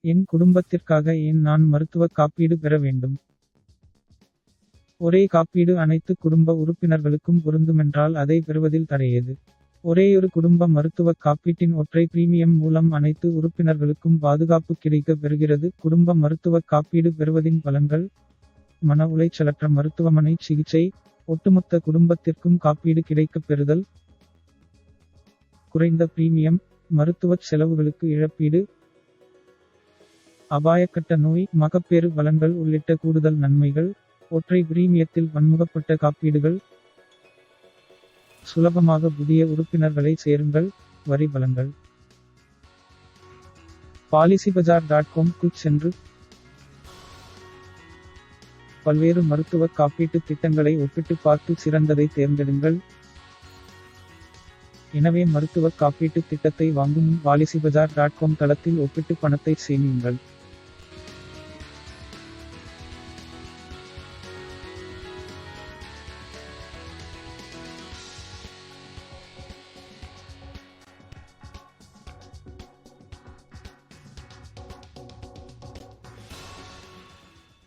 என் குடும்பத்திற்காக ஏன் நான் மருத்துவ காப்பீடு பெற வேண்டும்? ஒரே காப்பீடு அனைத்து குடும்ப உறுப்பினர்களுக்கும் பொருந்துமென்றால் அதை பெறுவதில் தடையது? ஒரேயொரு குடும்ப மருத்துவ காப்பீட்டின் ஒற்றை பிரீமியம் மூலம் அனைத்து உறுப்பினர்களுக்கும் பாதுகாப்பு கிடைக்க பெறுகிறது. குடும்ப மருத்துவ காப்பீடு பெறுவதின் பலன்கள்? மன உளைச்சலற்ற மருத்துவமனை சிகிச்சை ஒட்டுமொத்த குடும்பத்திற்கும் காப்பீடு கிடைக்கப் பெறுதல். குறைந்த பிரீமியம் மருத்துவச் செலவுகளுக்கு இழப்பீடு. அபாயக்கட்ட நோய் மகப்பேறு பலன்கள் உள்ளிட்ட கூடுதல் நன்மைகள் ஒற்றை பிரீமியத்தில் பன்முகப்பட்ட காப்பீடுகள். சுலபமாக புதிய உறுப்பினர்களை சேருங்கள் வரி பலன்கள் பாலிசிபஜார் டாட் காம்க்கு சென்று பல்வேறு மருத்துவ காப்பீட்டு திட்டங்களை ஒப்பிட்டு பார்த்து சிறந்ததை தேர்ந்தெடுங்கள். எனவே மருத்துவ காப்பீட்டு திட்டத்தை வாங்கும் பாலிசி பாலிசிபஜார் டாட் காம் தளத்தில் ஒப்பிட்டு பணத்தை சேமியுங்கள்.